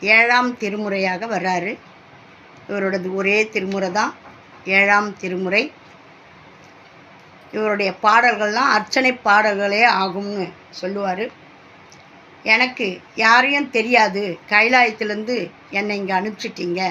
ஏழாம் திருமுறையாக வர்றாரு. இவரோடது ஒரே திருமுறை தான் ஏழாம் திருமுறை. இவருடைய பாடல்கள்லாம் அர்ச்சனை பாடல்களே ஆகும்னு சொல்லுவார். எனக்கு யாரையும் தெரியாது. கைலாயத்திலேருந்து என்னை இங்கே அனுப்பிச்சிட்டீங்க.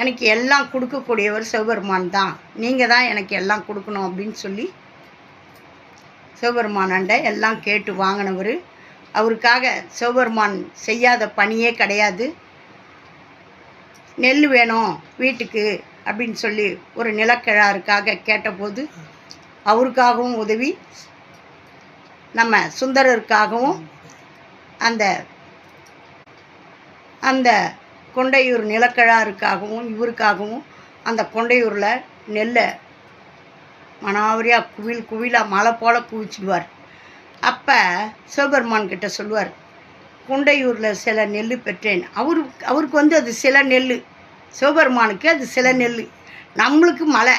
எனக்கு எல்லாம் கொடுக்கக்கூடியவர் சிவபெருமான் தான். நீங்கள் தான் எனக்கு எல்லாம் கொடுக்கணும் அப்படின்னு சொல்லி சிவபெருமானாண்ட எல்லாம் கேட்டு வாங்கினவர். அவருக்காக சிவபெருமான் செய்யாத பணியே கிடையாது. நெல் வேணும் வீட்டுக்கு அப்படின்னு சொல்லி ஒரு நிலக்கிழாருக்காக கேட்டபோது அவருக்காகவும் உதவி நம்ம சுந்தரருக்காகவும் அந்த அந்த கொண்டையூர் நிலக்கிழாருக்காகவும் இவருக்காகவும் அந்த கொண்டையூரில் நெல்லை மனாவரியாக குவில் குவிலாக மலை போல் குவிச்சிடுவார். அப்போ சிவபெருமான் கிட்ட சொல்லுவார் குண்டையூரில் சில நெல் பெற்றேன். அவரு அவருக்கு வந்து அது சில நெல் சிவபெருமானுக்கு அது சில நெல் நம்மளுக்கு மலை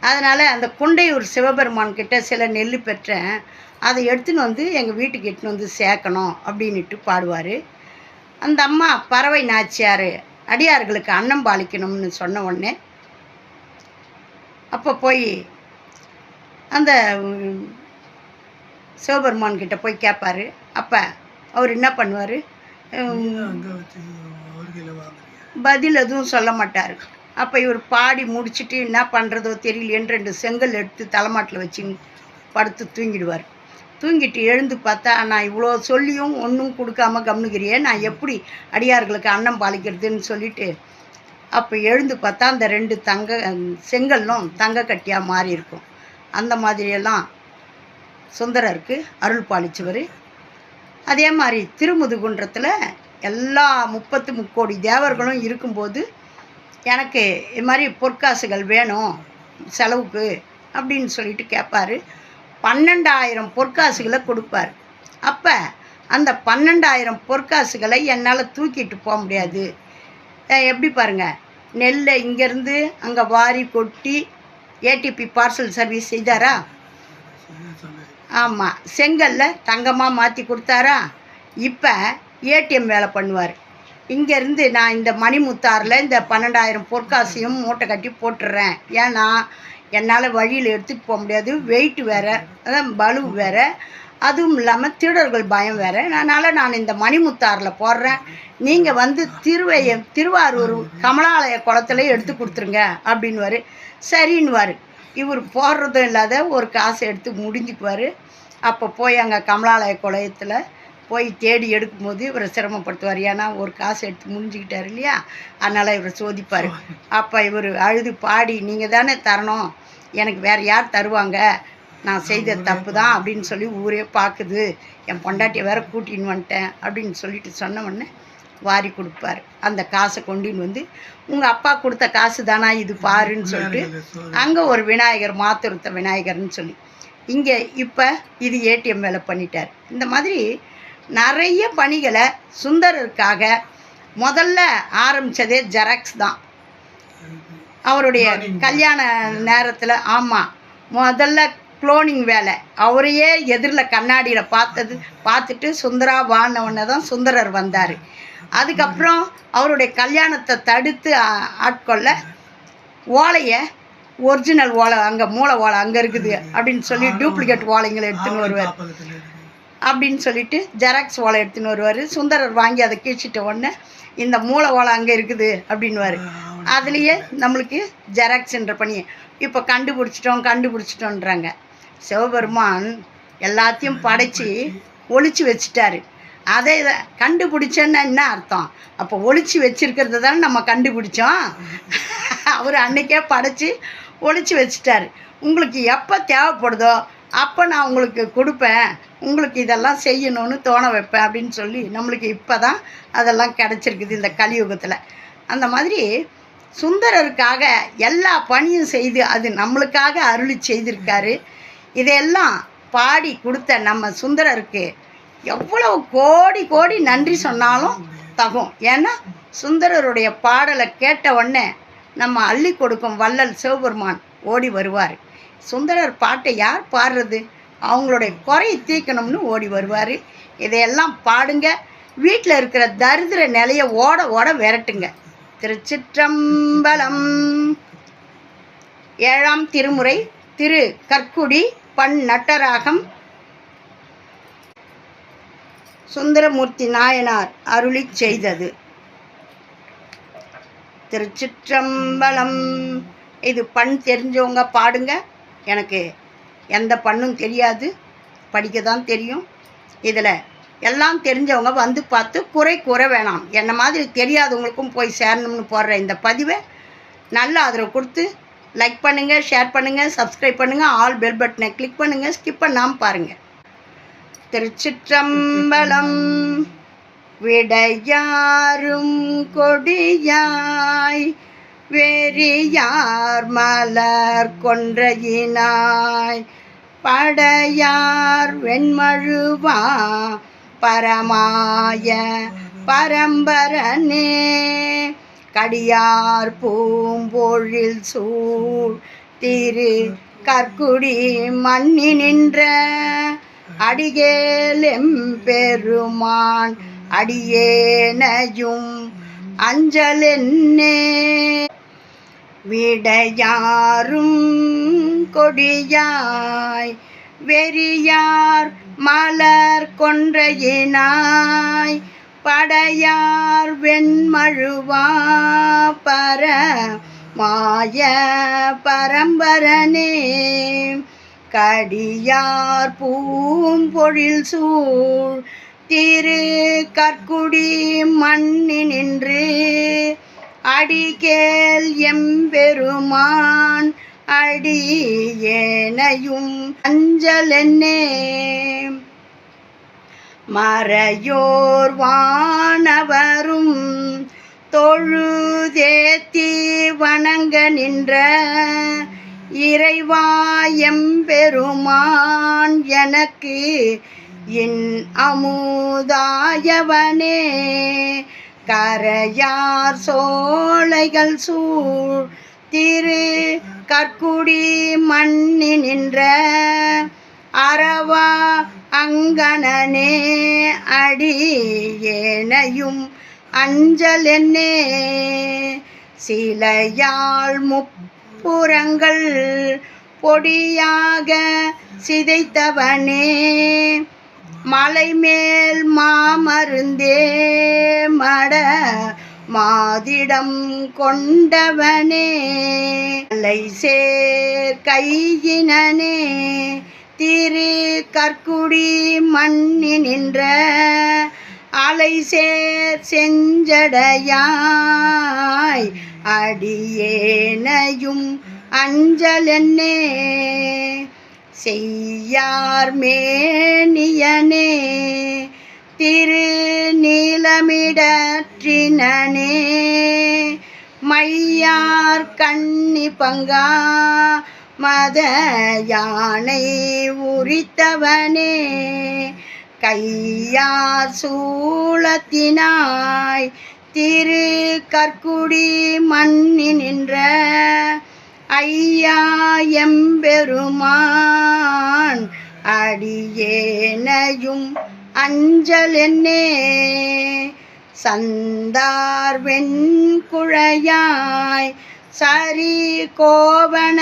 அதனால் அந்த குண்டையூர் சிவபெருமான் கிட்ட சில நெல் பெற்றேன். அதை எடுத்துன்னு வந்து எங்கள் வீட்டுக்கு எடுத்துன்னு வந்து சேர்க்கணும் அப்படின்ட்டு பாடுவார். அந்த அம்மா பறவை நாச்சியார் அடியார்களுக்கு அன்னம் பாலிக்கணும்னு சொன்ன உடனே அப்போ போய் அந்த சிவபெருமான் கிட்ட போய் கேட்பாரு அப்போ அவர் என்ன பண்ணுவார்? பதில் எதுவும் சொல்ல மாட்டார். அப்போ இவர் பாடி முடிச்சிட்டு என்ன பண்ணுறதோ தெரியலையேன்னு ரெண்டு செங்கல் எடுத்து தலைமாட்டில் வச்சு படுத்து தூங்கிடுவார். தூங்கிட்டு எழுந்து பார்த்தா நான் இவ்வளோ சொல்லியும் ஒன்றும் கொடுக்காம கவனிக்கிறியே நான் எப்படி அடியார்களுக்கு அன்னம் பாலிக்கிறதுன்னு சொல்லிட்டு அப்போ எழுந்து பார்த்தா அந்த ரெண்டு தங்க செங்கல்லும் தங்க கட்டியாக மாறி இருக்கும் அந்த மாதிரியெல்லாம் சுந்தரருக்கு அருள் பாலிச்சவர் அதே மாதிரி திருமுதுகுன்றத்தில் எல்லா முப்பத்து முக்கோடி தேவர்களும் இருக்கும்போது எனக்கு இது மாதிரி பொற்காசுகள் வேணும் செலவுக்கு அப்படின்னு சொல்லிட்டு கேட்பார் பன்னெண்டாயிரம் பொற்காசுகளை கொடுப்பார். அப்போ அந்த பன்னெண்டாயிரம் பொற்காசுகளை என்னால் தூக்கிட்டு போக முடியாது. எப்படி பாருங்க நெல்லை இங்கேருந்து அங்கே வாரி கொட்டி ஏடிபி பார்சல் சர்வீஸ் செய்தாரா? ஆமாம் செங்கல்ல தங்கமாக மாற்றி கொடுத்தாரா? இப்போ ஏடிஎம் வேலை பண்ணுவார். இங்கேருந்து நான் இந்த மணிமுத்தாரில் இந்த பன்னெண்டாயிரம் பொற்காசையும் மூட்டை கட்டி போட்டுடுறேன் ஏன்னா என்னால் வழியில் எடுத்துகிட்டு போக முடியாது. வெயிட் வேறு அதான் பலு வேறு. அதுவும் இல்லாமல் திருடர்கள் பயம் வேறு. அதனால் நான் இந்த மணிமுத்தாரில் போடுறேன். நீங்கள் வந்து திருவைய திருவாரூர் கமலாலய குளத்துல எடுத்து கொடுத்துருங்க அப்படின்வாரு சரின்னுவார். இவர் போடுறதும் இல்லாத ஒரு காசை எடுத்து முடிஞ்சுக்குவார். அப்போ போய் அங்கே கமலாலய குளத்தில் போய் தேடி எடுக்கும்போது இவரை சிரமப்படுத்துவார். ஏன்னா ஒரு காசு எடுத்து முடிஞ்சுக்கிட்டார் இல்லையா? அதனால் இவரை சோதிப்பார். அப்போ இவர் அழுது பாடி நீங்கள் தானே தரணும். எனக்கு வேறு யார் தருவாங்க? நான் செய்த தப்பு தான் அப்படின்னு சொல்லி ஊரே பார்க்குது என் பொண்டாட்டியை வேற கூட்டின்னு வந்துட்டேன் அப்படின்னு சொல்லிட்டு சொன்ன உடனே வாரி கொடுப்பார். அந்த காசை கொண்டுன்னு வந்து உங்கள் அப்பா கொடுத்த காசு தானா இது பாருன்னு சொல்லிட்டு அங்கே ஒரு விநாயகர் மாத்துருத்த விநாயகர்னு சொல்லி இங்கே இப்போ இது ஏடிஎம் வேலை பண்ணிட்டார். இந்த மாதிரி நிறைய பணிகளை சுந்தரருக்காக முதல்ல ஆரம்பித்ததே ஜெராக்ஸ் தான். அவருடைய கல்யாண நேரத்தில் ஆமாம் முதல்ல குளோனிங் வேலை. அவரையே எதிரில் கண்ணாடியில் பார்த்தது பார்த்துட்டு சுந்தரா வானவனை தான் சுந்தரர் வந்தார். அதுக்கப்புறம் அவருடைய கல்யாணத்தை தடுத்து ஆட்கொள்ள ஓலையை ஒரிஜினல் ஓலை அங்கே மூளை ஓலை அங்கே இருக்குது அப்படின்னு சொல்லி டூப்ளிகேட் ஓலைங்களை எடுத்துன்னு வருவார். அப்படின்னு சொல்லிட்டு ஜெராக்ஸ் ஓலை எடுத்துன்னு வருவார். சுந்தரர் வாங்கி அதை கீழ்ச்சிட்ட உடனே இந்த மூளை ஓலை அங்கே இருக்குது அப்படின்வாரு அதுலேயே நம்மளுக்கு ஜெராக்ஸ்ன்ற பணி இப்போ கண்டுபிடிச்சிட்டோம் கண்டுபிடிச்சிட்டோன்றாங்க. சிவபெருமான் எல்லாத்தையும் படைச்சி. ஒளிச்சு வச்சுட்டாரு. அதை கண்டுபிடிச்சேன்னா என்ன அர்த்தம்? அப்போ ஒழிச்சு வச்சுருக்கிறது தானே நம்ம கண்டுபிடிச்சோம். அவர் அன்றைக்கே படைச்சி ஒழிச்சு வச்சுட்டாரு. உங்களுக்கு எப்போ தேவைப்படுதோ அப்போ நான் உங்களுக்கு கொடுப்பேன். உங்களுக்கு இதெல்லாம் செய்யணும்னு தோண வைப்பேன் அப்படின்னு சொல்லி நம்மளுக்கு இப்போ தான் அதெல்லாம் கிடச்சிருக்குது இந்த கலியுகத்தில். அந்த மாதிரி சுந்தரருக்காக எல்லா பணியும் செய்து அது நம்மளுக்காக அருளி செய்திருக்காரு. இதையெல்லாம் பாடி கொடுத்த நம்ம சுந்தரருக்கு எவ்வளவு கோடி கோடி நன்றி சொன்னாலும் தகும். ஏன்னா சுந்தரருடைய பாடலை கேட்ட உடனே நம்ம அள்ளி கொடுக்கும் வள்ளல் சிவபெருமான் ஓடி வருவார். சுந்தரர் பாட்டை யார் பாடுறது? அவங்களுடைய குறையை தீர்க்கணும்னு ஓடி வருவார். இதையெல்லாம் பாடுங்க. வீட்டில் இருக்கிற தரித்திர நிலையை ஓட ஓட விரட்டுங்க. திருச்சிற்றம்பலம். ஏழாம் திருமுறை திரு கற்குடி பன் நட்டராகம் சுந்தரமூர்த்தி நாயனார் அருளி செய்தது. திருச்சிற்றம்பலம். இது பண் தெரிஞ்சவங்க பாடுங்க. எனக்கு எந்த பண்ணும் தெரியாது. படிக்க தான் தெரியும். இதில் எல்லாம் தெரிஞ்சவங்க வந்து பார்த்து குறை கூற வேணாம். என்ன மாதிரி தெரியாதவங்களுக்கும் போய் சேரணும்னு போடுற இந்த பதிவை நல்ல ஆதரவு கொடுத்து லைக் பண்ணுங்கள் ஷேர் பண்ணுங்கள் சப்ஸ்கிரைப் பண்ணுங்கள் ஆல் பெல் பட்டனை கிளிக் பண்ணுங்கள் ஸ்கிப் பண்ணாமல் பாருங்கள் திருச்சிற்றம்பலம். விடையாரும் கொடியாய் வெறியார் மலர் கொன்றையினாய். படையார் வெண்மழுவா பரமாய பரம்பரனே. கடியார் பூம்பொழில் சூழ் திரு கற்குடி மண்ணி நின்ற அடிகேலெம் பெருமான் அடியேனையும் அஞ்சலென்னே. விடையாரும் கொடியாய் வெறியார் மலர் கொன்றையினாய் படையார் வெண்மழுவா பர மாய பரம்பரனே. கடியார் பூம்பொழில் சூழ் திரு கற்குடி மண்ணி நின்று அடிகேல் எம்பெருமான் அடியேனையும் அஞ்சலென்னே. மறையோர் வானவரும் தொழுதேத்தி வணங்க நின்ற இறைவாயம் பெருமான் எனக்கு என் அமுதாயவனே. கரையார் சோலைகள் சூழ் திரு கற்குடி மண்ணி நின்ற அறவா அங்கணனே அடியேனையும் அஞ்சலென்னே சிலையாள் புறங்கள் பொடியாக சிதைத்தவனே மலைமேல் மாமருந்தே மட மாதிடம் கொண்டவனே அலை சேர் கையினனே திரு கற்குடி மண்ணி நின்ற அலை சேர் செஞ்சடையாய் அடியேனையும் அஞ்சலென்னே. செய்யார் மேனியனே திரு நீலமிடற்றினனே மையார் கண்ணி பங்கா மத யானை உரித்தவனே. கையார் சூளத்தினாய் திரு கற்குடி மண்ணி நின்ற ஐயா எம்பெருமான் அடியேனையும் அஞ்சல் என்னே. சந்தார் வெண்குழையாய் சரி கோவண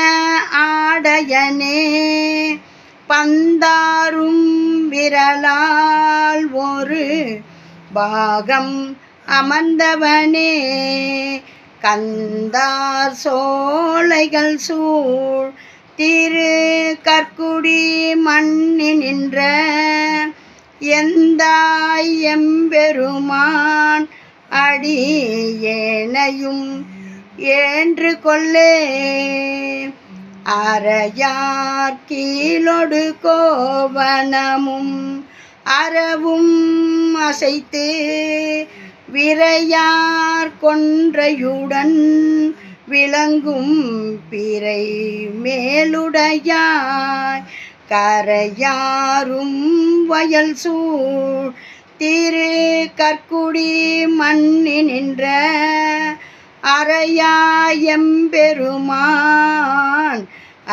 ஆடையனே. பந்தாரும் விரலால் ஒரு பாகம் அமர்ந்தவனே கந்தார் சோலைகள் சூழ் திரு கற்குடி மண்ணி நின்ற எந்தாய் எம்பெருமான் அடியேனையும் ஏன்று கொள்ளே. அறையார் கீழொடு கோவனமும் அறவும் அசைத்து விரையார் கொன்றையுடன் விளங்கும் பிறை மேலுடையாய் கரையாரும் வயல் சூழ் திரு கற்குடி மண்ணி நின்ற அறையாயம்பெருமான்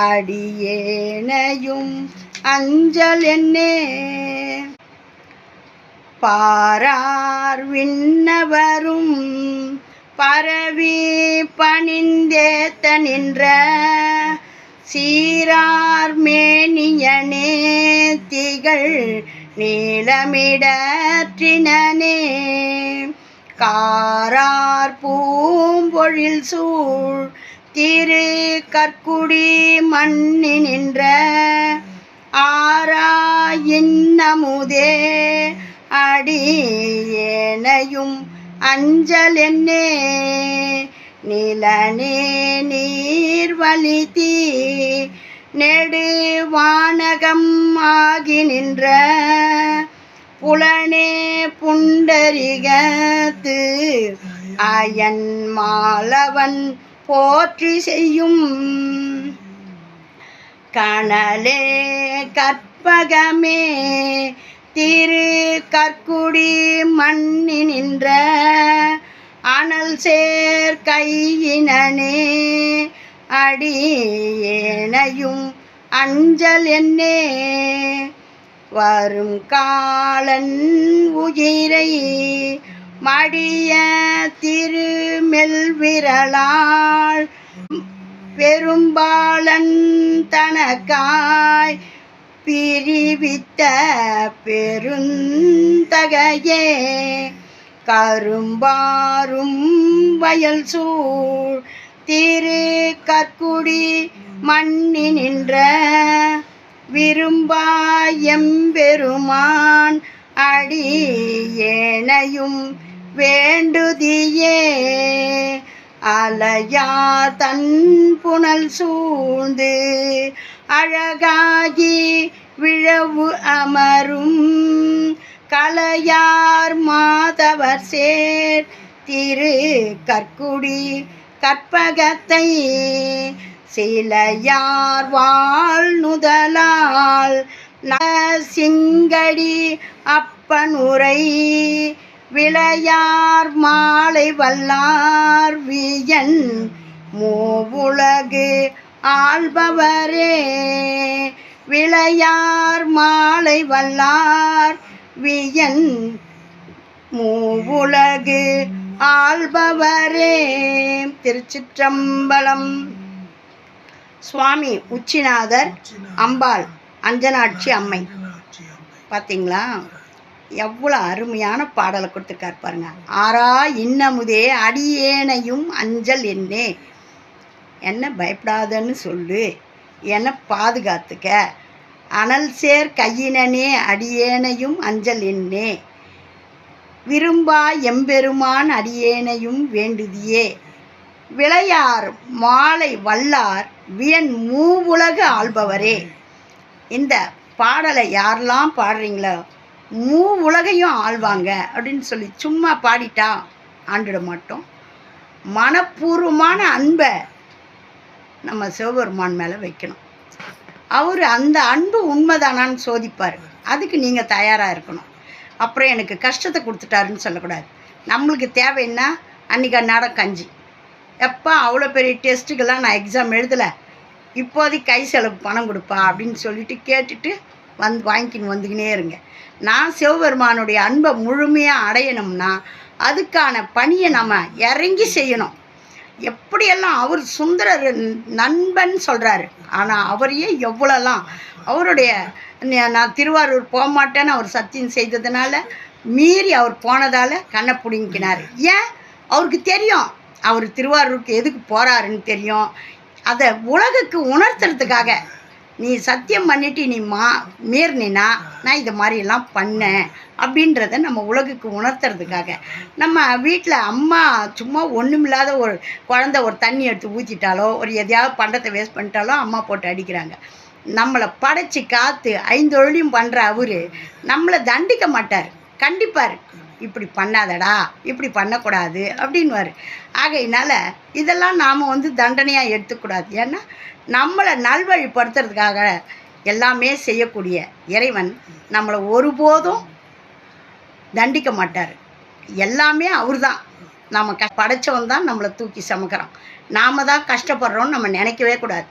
அடியேனையும் அஞ்சல் என்னே பாரார் விண்ணவரும் பரவி பணிந்தேத்த நின்ற சீரார் மேனியனே திகழ் நீளமிடற்றினே காரார் பூம்பொழில் சூழ் திரு கற்குடி மண்ணி நின்ற ஆரா இன்னமுதே. அடியேனையும் அஞ்சல் என்னே. நிலனே நீர்வழி தீ. நெடு வானகம் ஆகி நின்ற. புலனே புண்டரிகத்து அயன் மாலவன் போற்றி செய்யும். கனலே கற்பகமே. திரு கற்குடி மண்ணி நின்ற அனல் சேர் கையினனே அடியேனையும் அஞ்சல் என்னே. வரும் காலன் உயிரை மடிய திருமெல்விரலாள் பெரும்பாலன் தனக்காய் பிரிவித்த பெருந்தகையே கரும்பாரும் வயல் சூழ் திரு கற்குடி மண்ணி நின்ற விரும்பாயம்பெருமான் அடியேனையும் வேண்டுதியே. அலையார் தன் புனல் சூழ்ந்து அழகாகி விழவு அமரும் கலையார் மாதவர் சேர். திரு கற்குடி கற்பகத்தை சிலையார் வாழ் நுதலால் சிங்கடி அப்பனுரை விளையார் மாலை வல்லார் வியன் மூவுலகு ஆள்பவரே விளையார் மாலை வல்லார் வியன் மூவுலகு ஆள்பவரே திருச்சிற்றம்பலம். சுவாமி உச்சிநாதர் அம்பாள் அஞ்சனாட்சி அம்மை. பார்த்தீங்களா எவ்வளோ அருமையான பாடலை கொடுத்துருக்காரு பாருங்க. ஆரா இன்னமுதே அடியேனையும் அஞ்சல் என்னே. என்ன பயப்படாதன்னு சொல்லு. என்னை பாதுகாத்துக்க. அனல் சேர் கையினனே அடியேனையும் அஞ்சல் என்னே. விரும்பா எம்பெருமான் அடியேனையும் வேண்டுதியே. விளையார் மாலை வல்லார் வியன் மூவுலகு ஆள்பவரே. இந்த பாடலை யாரெல்லாம் பாடுறீங்களோ மூ உலகையும் ஆள்வாங்க அப்படின்னு சொல்லி சும்மா பாடிட்டா ஆண்டுட மாட்டோம். மனப்பூர்வமான அன்பை நம்ம சிவபெருமான் மேலே வைக்கணும். அவர் அந்த அன்பு உண்மைதானான்னு சோதிப்பார். அதுக்கு நீங்கள் தயாராக இருக்கணும். அப்புறம் எனக்கு கஷ்டத்தை கொடுத்துட்டாருன்னு சொல்லக்கூடாது. நம்மளுக்கு தேவைன்னா அன்றைக்கி அந்நேரம் கஞ்சி. எப்போ அவ்வளோ பெரிய டெஸ்ட்டுக்கெல்லாம் நான் எக்ஸாம் எழுதலை. இப்போதைக்கு கை செலவு பணம் கொடுப்பா அப்படின்னு சொல்லிட்டு கேட்டுட்டு வந்து வாங்கிக்கின்னு வந்துக்கினே இருங்க. நான் சிவபெருமானுடைய அன்பை முழுமையாக அடையணும்னா அதுக்கான பணியை நம்ம இறங்கி செய்யணும். எப்படியெல்லாம் அவர் சுந்தரர் நண்பன் சொல்கிறாரு ஆனால் அவரையே எவ்வளோலாம் அவருடைய நான் திருவாரூர் போக மாட்டேன்னு அவர் சத்தியம் செய்ததுனால மீறி அவர் போனதால் கண்ணை பிடுங்கினார். ஏன்? அவருக்கு தெரியும். அவர் திருவாரூருக்கு எதுக்கு போகிறாருன்னு தெரியும். அதை உலகுக்கு உணர்த்துறதுக்காக நீ சத்தியம் பண்ணிட்டு நீ மா மீறினா நான் இது மாதிரியெல்லாம் பண்ணேன் அப்படின்றத நம்ம உலகுக்கு உணர்த்துறதுக்காக. நம்ம வீட்டில் அம்மா சும்மா ஒன்றுமில்லாத ஒரு குழந்த ஒரு தண்ணி எடுத்து ஊற்றிட்டாலோ ஒரு எதையாவது பண்டத்தை வேஸ்ட் பண்ணிட்டாலோ அம்மா போட்டு அடிக்கிறாங்க. நம்மளை படைச்சி காத்து ஐந்தொழிலையும் பண்ணுற அவரு நம்மளை தண்டிக்க மாட்டார். கண்டிப்பார் இப்படி பண்ணாதடா இப்படி பண்ணக்கூடாது அப்படின்வார் ஆகையினால இதெல்லாம் நாம் வந்து தண்டனையாக எடுத்துக்கூடாது. ஏன்னா நம்மளை நல்வழிப்படுத்துறதுக்காக எல்லாமே செய்யக்கூடிய இறைவன் நம்மளை ஒருபோதும் தண்டிக்க மாட்டார். எல்லாமே அவர் தான் நம்ம க படைச்சவன் தான் நம்மளை தூக்கி சுமக்கிறான். நாம் தான் கஷ்டப்படுறோம்னு நம்ம நினைக்கவே கூடாது.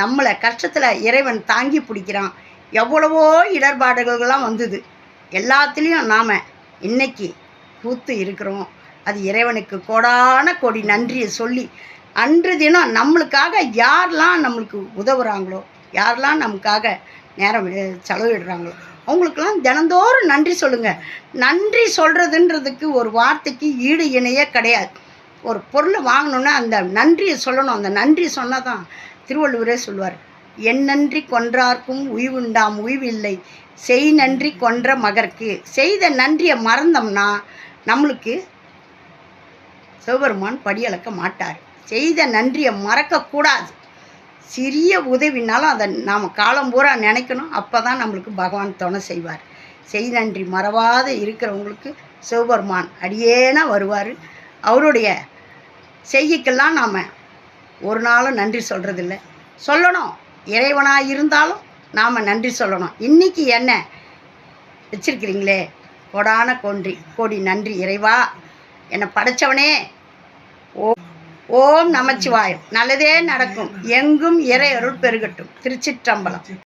நம்மளை கஷ்டத்தில் இறைவன் தாங்கி பிடிக்கிறான். எவ்வளவோ இடர்பாடுகள்லாம் வந்தது. எல்லாத்துலேயும் நாம் இன்னைக்கு பூத்து இருக்கிறோம். அது இறைவனுக்கு கோடான கோடி நன்றியை சொல்லி அன்று தினம் நம்மளுக்காக யாரெல்லாம் நம்மளுக்கு உதவுறாங்களோ யாரெல்லாம் நமக்காக நேரம் செலவிடுறாங்களோ அவங்களுக்கெல்லாம் தினந்தோறும் நன்றி சொல்லுங்கள் நன்றி சொல்கிறதுன்றதுக்கு ஒரு வார்த்தைக்கு ஈடு இணையே கிடையாது. ஒரு பொருளை வாங்கணுன்னா அந்த நன்றியை சொல்லணும். அந்த நன்றி சொன்னால் தான் திருவள்ளுவரே சொல்லுவார் என் நன்றி கொன்றார்க்கும் உய்வுண்டாம் உய்வில்லை. செய் நன்றி கொன்ற மகற்கு செய்த நன்றியை மறந்தோம்னா நம்மளுக்கு சிவபெருமான் படியளக்க மாட்டார். செய்த நன்றியை மறக்கக்கூடாது. சிறிய உதவினாலும் அதை நாம் காலம் பூரா நினைக்கணும். அப்போ தான் நம்மளுக்கு பகவான் துணை செய்வார். செய் நன்றி மறவாத இருக்கிறவங்களுக்கு சிவபெருமான் அடியேனா வருவார். அவருடைய செய்திக்கெல்லாம் நாம் ஒரு நாளும் நன்றி சொல்கிறதில்ல சொல்லணும். இறைவனாக இருந்தாலும் நாம் நன்றி சொல்லணும். இன்னைக்கு என்ன? வச்சிருக்கிறீங்களே? கொடான கொன்றி. கோடி நன்றி இறைவா. என்னை படைச்சவனே. ஓ ஓம் நமச்சிவாயம். நல்லதே நடக்கும். எங்கும் இறை அருள் பெருகட்டும். திருச்சிற்றம்பலம்.